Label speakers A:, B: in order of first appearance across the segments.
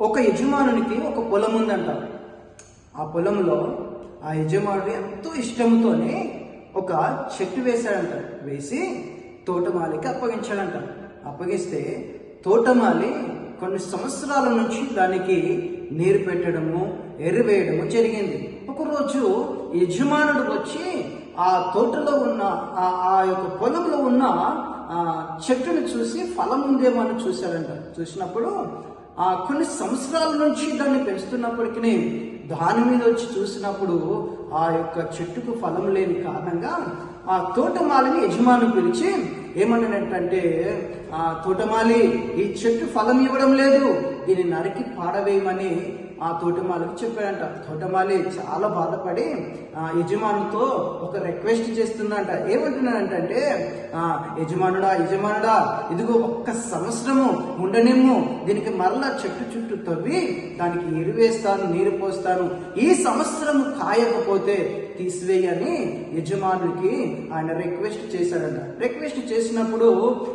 A: ఒక యజమానునికి ఒక పొలం ఉందంట ఆ పొలంలో ఆ యజమానుడు ఎంతో ఇష్టంతోనే ఒక చెట్టు వేశాడంట. వేసి తోటమాలికి అప్పగించాడంట. అప్పగిస్తే తోటమాలి కొన్ని సంవత్సరాల నుంచి దానికి నీరు పెట్టడము ఎరువేయడము జరిగింది. ఒకరోజు యజమానుడు వచ్చి ఆ తోటలో ఉన్న ఆ ఆ యొక్క పొలంలో ఉన్న ఆ చెట్టుని చూసి ఫలం ఉందేమో అని చూశాడంట. చూసినప్పుడు కొన్ని సంవత్సరాల నుంచి దాన్ని పెంచుతున్నప్పటికీ దాని మీద వచ్చి చూసినప్పుడు ఆ యొక్క చెట్టుకు ఫలం లేని కారణంగా ఆ తోటమాలిని యజమాని పిలిచి ఏమన్నాడంటే ఆ తోటమాలి ఈ చెట్టు ఫలం ఇవ్వడం లేదు. దీన్ని నరికి పాడవేయమని ఆ తోటమాలికి చెప్పాడంట. తోటమాలి చాలా బాధపడి ఆ యజమానితో ఒక రిక్వెస్ట్ చేస్తుందంట. ఏమంటున్నాడంటే ఆ యజమానుడా యజమానుడా ఇదిగో ఒక్క సంవత్సరము ఉండనేమో దీనికి మరలా చెట్టు చుట్టూ తవ్వి దానికి ఎరువేస్తాను నీరు పోస్తాను. ఈ సంవత్సరం కాయకపోతే తీసివేయని యజమానుడికి ఆయన రిక్వెస్ట్ చేశాడంట. రిక్వెస్ట్ చేసినప్పుడు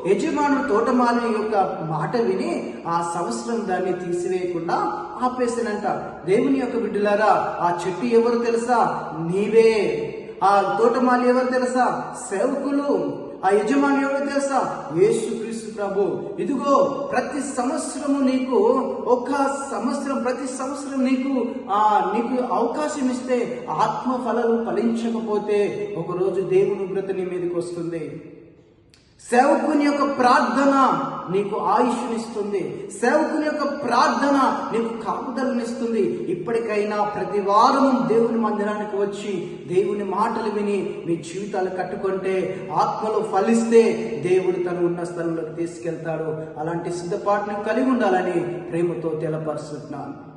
A: యజమానుడు తోటమాలి యొక్క మాట విని ఆ సంవత్సరం దాన్ని తీసివేయకుండా ఆపేసానంట. దేవుని యొక్క బిడ్డలారా ఆ చెట్టు ఎవరు తెలుసా? నీవే. ఆ తోటమాలి ఎవరు తెలుసా? సేవకులు. ఆ యజమాని ఎవరు తెలుసా? యేసు క్రీస్తు ప్రభు. ఇదిగో ప్రతి సంవత్సరము నీకు ఒక సంవత్సరం ప్రతి సంవత్సరం నీకు ఆ నీకు అవకాశం ఇస్తే ఆత్మ ఫలాలు ఫలించకపోతే ఒకరోజు దేవుని ఉగ్రత నీ మీదకి వస్తుంది. సేవకుని యొక్క ప్రార్థన నీకు ఆయుష్నిస్తుంది. సేవకుని యొక్క ప్రార్థన నీకు కాపుదలనిస్తుంది. ఇప్పటికైనా ప్రతి వారం దేవుని మందిరానికి వచ్చి దేవుని మాటలు విని మీ జీవితాలు కట్టుకుంటే ఆత్మలు ఫలిస్తే దేవుడు తను ఉన్న స్థలంలోకి తీసుకెళ్తాడు. అలాంటి సిద్ధపాటును కలిగి ఉండాలని ప్రేమతో తెలపరుస్తున్నాను.